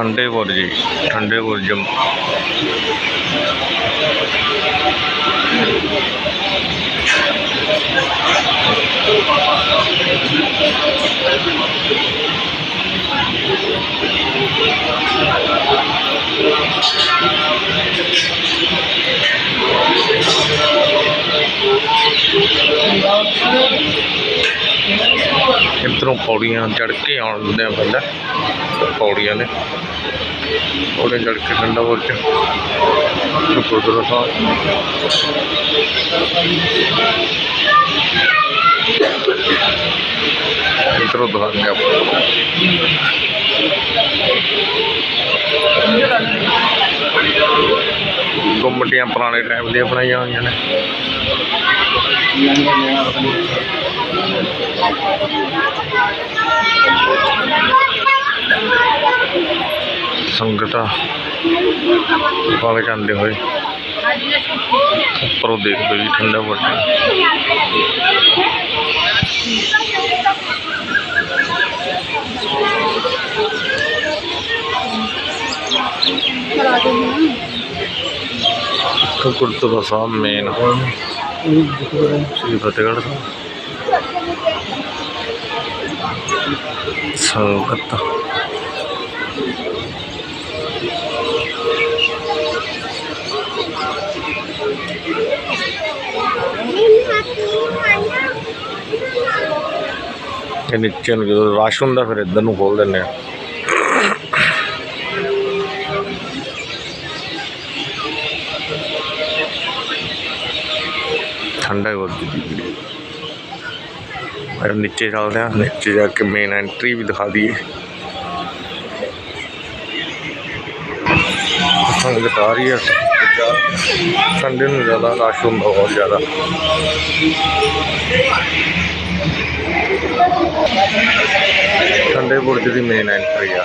ठंडे गुर्जी ठंडे गुर्जम Thank you. ਇੱਧਰੋਂ ਪੌੜੀਆਂ ਚੜ੍ਹ ਕੇ ਆਉਣ ਆ ਪੈਂਦਾ ਪੌੜੀਆਂ ਨੇ ਪੌੜੀਆਂ ਚੜ੍ਹ ਕੇ ਠੰਡਾ ਬੁਰਜ ਗੁਰਦੁਆਰਾ ਸਾਹਿਬ ਇੱਧਰੋਂ ਦਿਖਾਉਂਦੇ ਆਪਾਂ ਗੁੰਮਟੀਆਂ ਪੁਰਾਣੇ ਟਾਈਮ ਦੀਆਂ ਬਣਾਈਆਂ ਹੋਈਆਂ ਨੇ ਸੰਗਤਾਂ ਵਾਲੇ ਜਾਂਦੇ ਹੋਏ ਉੱਪਰੋਂ ਦੇਖਦੇ ਜੀ ਠੰਡਾ ਬੁਰਜ ਤੋਂ ਗੁਰਦੁਆਰਾ ਸਾਹਿਬ ਮੇਨ ਸ੍ਰੀ ਫਤਿਹਗੜ੍ਹ ਸਾਹਿਬ ਸੰਗਤ ਇਹ ਨੀਚੇ ਨੂੰ ਜਦੋਂ ਰਸ਼ ਹੁੰਦਾ, ਫਿਰ ਇੱਧਰ ਨੂੰ ਖੋਲ ਦਿੰਦੇ ਆ। ਠੰਡਾ ਹੋ ਗਈ ਫਿਰ ਨੀਚੇ ਚੱਲਦੇ ਆ। ਨੀਚੇ ਜਾ ਕੇ ਮੇਨ ਐਂਟਰੀ ਵੀ ਦਿਖਾ ਦਈਏ। ਸੰਗਤ ਆ ਰਹੀ ਹੈ संडे में ज़्यादा रश हों बहुत ज़्यादा संडे बुर्ज की मेन एंट्री है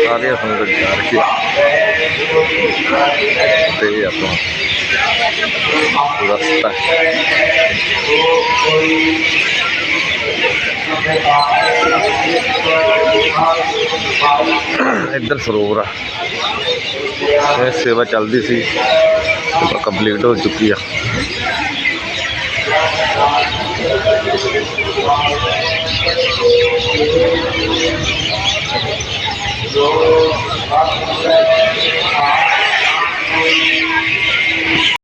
सारे संगत जा रही है तो अपना रस्ता है ਇੱਧਰ ਸਰੋਵਰ ਆ। ਇਹ ਸੇਵਾ ਚੱਲਦੀ ਸੀ ਕੰਪਲੀਟ ਹੋ ਚੁੱਕੀ ਆ।